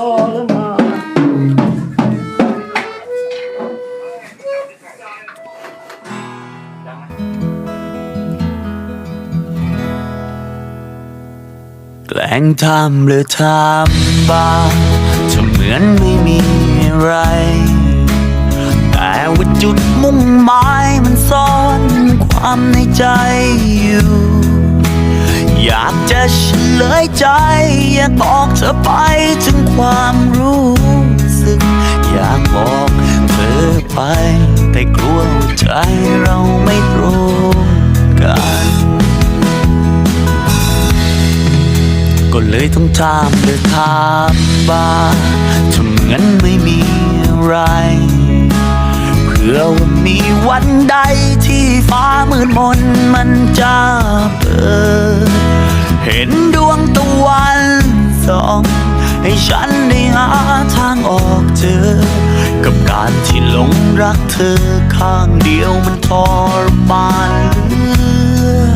แกล้งทำหรือทำบ้าจะเหมือนไม่มีอะไร แต่ว่าจุดมุ่งหมายมันซ่อนความในใจอยู่ อยากจะเฉลยใจ อยากบอกเธอไปถึงความรู้สึก อยากบอกเธอไป แต่กลัวใจเราไม่ตรงกัน ก็เลยต้องถามหรือถามบ้างถ้าเหมือนไม่มีอะไร เพื่อว่ามีวันใดที่ฟ้ามืดมนมันจะเปิด เห็นดวงตะวันส่องให้ฉันได้หาทางออกเจอ กับการที่หลงรักเธอข้างเดียวมันทรมานเหลือ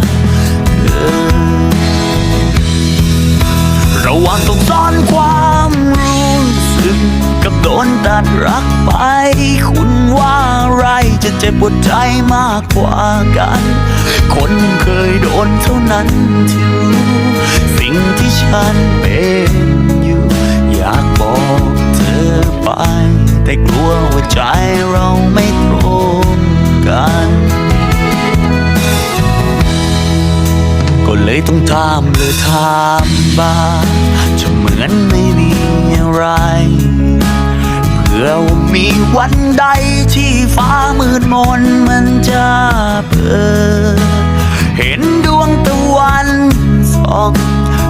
เกินระหว่างต้องซ่อนความรู้ึกกับโดนตัดรักไป คุณว่าอะไรจะเจ็บปวดใจมากกว่ากัน คนเคยโดนเท่านั้นที่รู้สิ่งที่ฉันเป็นอยู่ อยากบอกเธอไป แต่กลัวว่าใจเราไม่ตรงกันก็เลยต้องถามเลยถามบ้าง จะเหมือนไม่มีอะไร เพื่อว่ามีวันใดที่ฟ้ามืดมนมันจะเปิด เห็นดวงตะวันส่อง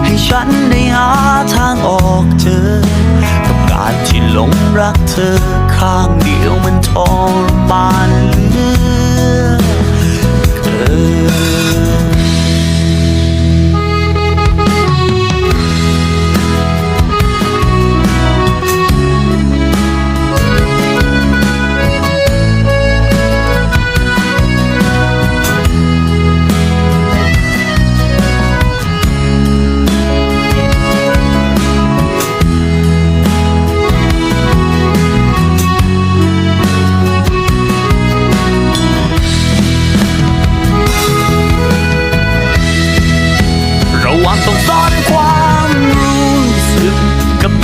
ให้ฉันได้หาทางออกเจอ กับการที่หลงรักเธอข้างเดียวมันทรมานเหลือเกิน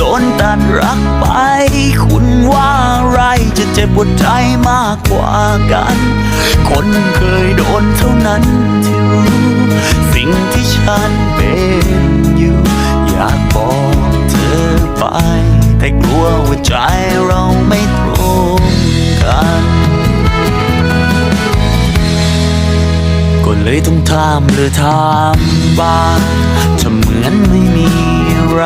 โดนตัดรักไป คุณว่าอะไรจะเจ็บปวดใจมากกว่ากัน คนเคยโดนเท่านั้นที่รู้สิ่งที่ฉันเป็นอยู่ อยากบอกเธอไป แต่กลัวว่าใจเราไม่ตรงกันก็เลยต้องถามหรือถามบ้างจะเหมือนไม่มีอะไร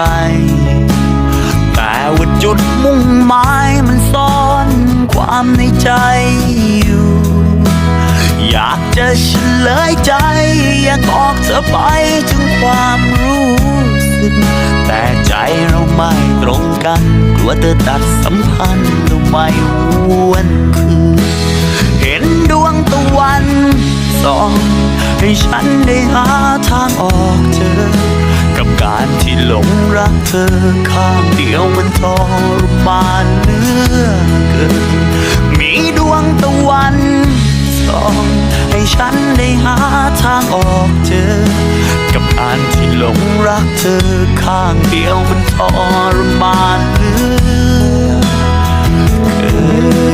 จุดมุ่งหมายมันซ่อนความในใจอยู่ อยากจะเฉลยใจ อยากบอกเธอไปถึงความรู้สึก แต่ใจเราไม่ตรงกัน กลัวเธอตัดสัมพันธ์เราไม่วนคืนเห็นดวงตะวันส่องให้ฉันได้หา ธอข้างเดียวมันทรมานเนื้อเกิน มีดวงตะวันสองให้ฉันได้หาทางออกเจอ กับการที่หลงรักเธอข้างเดียวมันทรมานเนื้อเกิน